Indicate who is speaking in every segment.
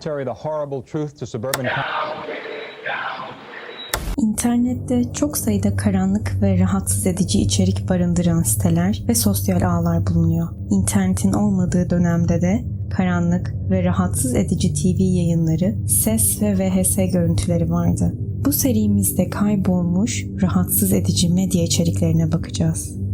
Speaker 1: Terry, the horrible truth to suburban.
Speaker 2: İnternette çok sayıda karanlık ve rahatsız edici içerik barındıran siteler ve sosyal ağlar bulunuyor. İnternetin olmadığı dönemde de karanlık ve rahatsız edici TV yayınları, ses ve VHS görüntüleri vardı. Bu serimizde kaybolmuş, rahatsız edici medya içeriklerine bakacağız.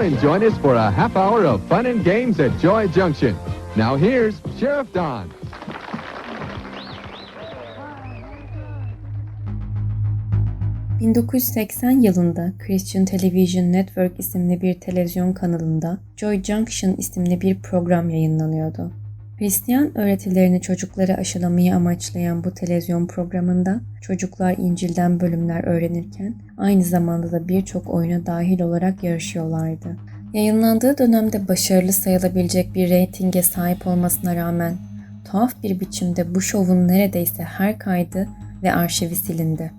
Speaker 3: Come and join us for a half hour of fun and games at Joy Junction. Now here's Sheriff Don.
Speaker 2: ...1980 yılında Christian Television Network isimli bir televizyon kanalında Joy Junction isimli bir program yayınlanıyordu. Hristiyan öğretilerini çocuklara aşılamayı amaçlayan bu televizyon programında çocuklar İncil'den bölümler öğrenirken aynı zamanda da birçok oyuna dahil olarak yarışıyorlardı. Yayınlandığı dönemde başarılı sayılabilecek bir reytinge sahip olmasına rağmen tuhaf bir biçimde bu şovun neredeyse her kaydı ve arşivi silindi.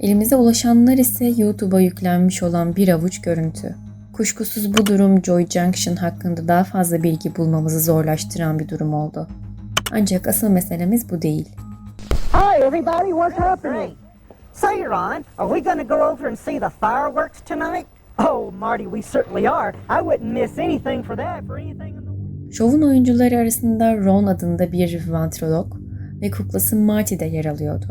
Speaker 2: Elimize ulaşanlar ise YouTube'a yüklenmiş olan bir avuç görüntü. Kuşkusuz bu durum Joy Junction hakkında daha fazla bilgi bulmamızı zorlaştıran bir durum oldu. Ancak asıl meselemiz bu değil.
Speaker 4: Hi, everybody. What's happening? Say, Ron, are we to go over and see the fireworks tonight? Oh, Marty, we certainly are. I wouldn't miss anything for that for anything in the world.
Speaker 2: Şovun oyuncuları arasında Ron adında bir vantrolog ve kuklası Marty de yer alıyordu.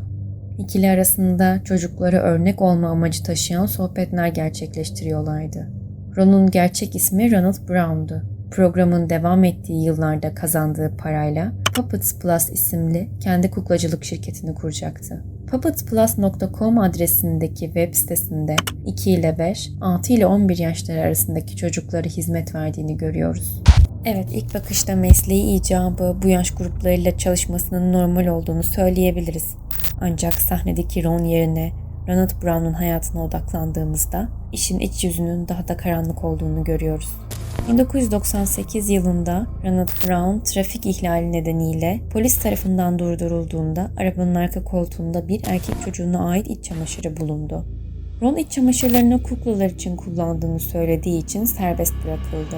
Speaker 2: İkili arasında çocuklara örnek olma amacı taşıyan sohbetler gerçekleştiriyorlardı. Ron'un gerçek ismi Ronald Brown'du. Programın devam ettiği yıllarda kazandığı parayla Puppets Plus isimli kendi kuklacılık şirketini kuracaktı. puppetsplus.com adresindeki web sitesinde 2 ile 5, 6 ile 11 yaşları arasındaki çocuklara hizmet verdiğini görüyoruz. Evet ilk bakışta mesleği icabı bu yaş gruplarıyla çalışmasının normal olduğunu söyleyebiliriz. Ancak sahnedeki Ron yerine Ronald Brown'un hayatına odaklandığımızda işin iç yüzünün daha da karanlık olduğunu görüyoruz. 1998 yılında Ronald Brown trafik ihlali nedeniyle polis tarafından durdurulduğunda arabanın arka koltuğunda bir erkek çocuğuna ait iç çamaşırı bulundu. Ron iç çamaşırlarını kuklalar için kullandığını söylediği için serbest bırakıldı.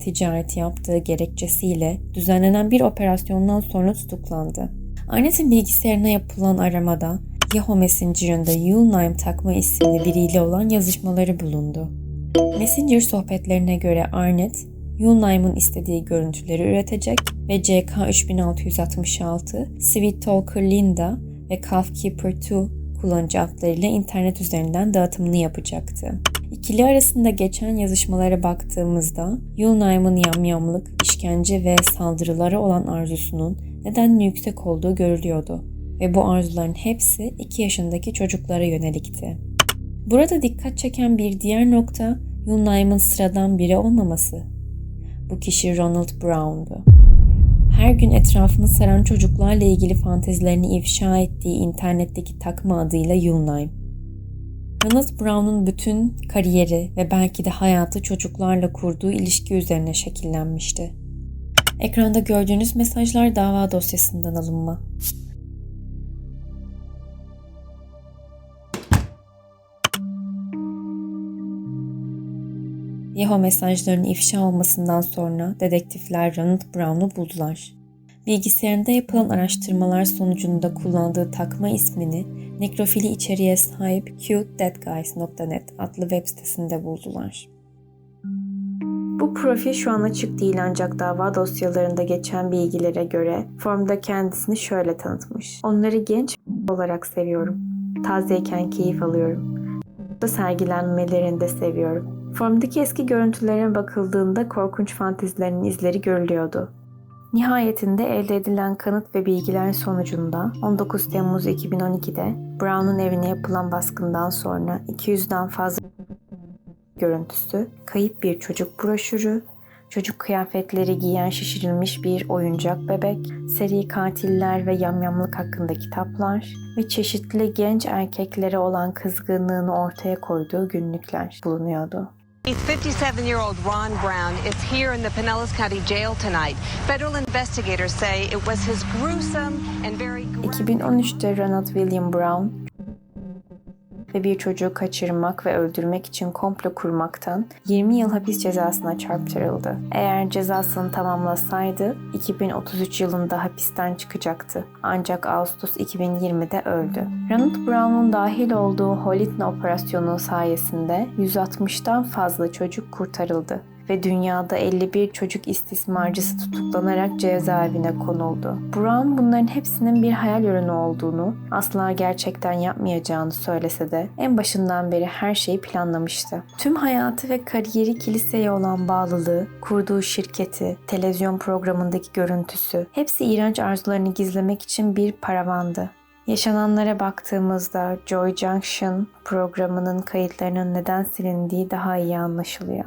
Speaker 2: ...ticareti yaptığı gerekçesiyle düzenlenen bir operasyondan sonra tutuklandı. Arnett'in bilgisayarına yapılan aramada... Yahoo Messenger'ında Yulnaim takma isimli biriyle olan yazışmaları bulundu. Messenger sohbetlerine göre Arnett, Yulnaim'ın istediği görüntüleri üretecek ve CK3666, Sweet Talker Linda ve Calfkeeper 2 kullanıcı adlarıyla internet üzerinden dağıtımını yapacaktı. İkili arasında geçen yazışmalara baktığımızda Yulnaim'ın yamyamlık, işkence ve saldırılara olan arzusunun nedenli yüksek olduğu görülüyordu ve bu arzuların hepsi 2 yaşındaki çocuklara yönelikti. Burada dikkat çeken bir diğer nokta Yulnaim'ın sıradan biri olmaması. Bu kişi Ronald Brown'du. Her gün etrafını saran çocuklarla ilgili fantezilerini ifşa ettiği internetteki takma adıyla Yulnaim. Ronald Brown'un bütün kariyeri ve belki de hayatı çocuklarla kurduğu ilişki üzerine şekillenmişti. Ekranda gördüğünüz mesajlar dava dosyasından alınma. Yahoo mesajlarının ifşa olmasından sonra dedektifler Ronald Brown'u buldular. Bilgisayarında yapılan araştırmalar sonucunda kullandığı takma ismini nekrofili içeriğe sahip cutedeadguys.net adlı web sitesinde buldular. Bu profil şu an açık değil ancak dava dosyalarında geçen bilgilere göre formda kendisini şöyle tanıtmış. Onları genç olarak seviyorum. Tazeyken keyif alıyorum. Da sergilenmelerini de seviyorum. Formdaki eski görüntülere bakıldığında korkunç fantezilerinin izleri görülüyordu. Nihayetinde elde edilen kanıt ve bilgiler sonucunda 19 Temmuz 2012'de Brown'un evine yapılan baskından sonra 200'den fazla görüntüsü, kayıp bir çocuk broşürü, çocuk kıyafetleri giyen şişirilmiş bir oyuncak bebek, seri katiller ve yamyamlık hakkında kitaplar ve çeşitli genç erkeklere olan kızgınlığını ortaya koyduğu günlükler bulunuyordu.
Speaker 5: 57-year-old Ron Brown is here in the Pinellas County Jail tonight. Federal investigators say it was his gruesome and very
Speaker 2: 2013'te Ronald William Brown ve bir çocuğu kaçırmak ve öldürmek için komplo kurmaktan 20 yıl hapis cezasına çarptırıldı. Eğer cezasını tamamlasaydı 2033 yılında hapisten çıkacaktı. Ancak Ağustos 2020'de öldü. Ronald Brown'un dahil olduğu Holitne operasyonu sayesinde 160'tan fazla çocuk kurtarıldı ve dünyada 51 çocuk istismarcısı tutuklanarak cezaevine konuldu. Brown bunların hepsinin bir hayal ürünü olduğunu, asla gerçekten yapmayacağını söylese de en başından beri her şeyi planlamıştı. Tüm hayatı ve kariyeri kiliseye olan bağlılığı, kurduğu şirketi, televizyon programındaki görüntüsü, hepsi iğrenç arzularını gizlemek için bir paravandı. Yaşananlara baktığımızda Joy Junction programının kayıtlarının neden silindiği daha iyi anlaşılıyor.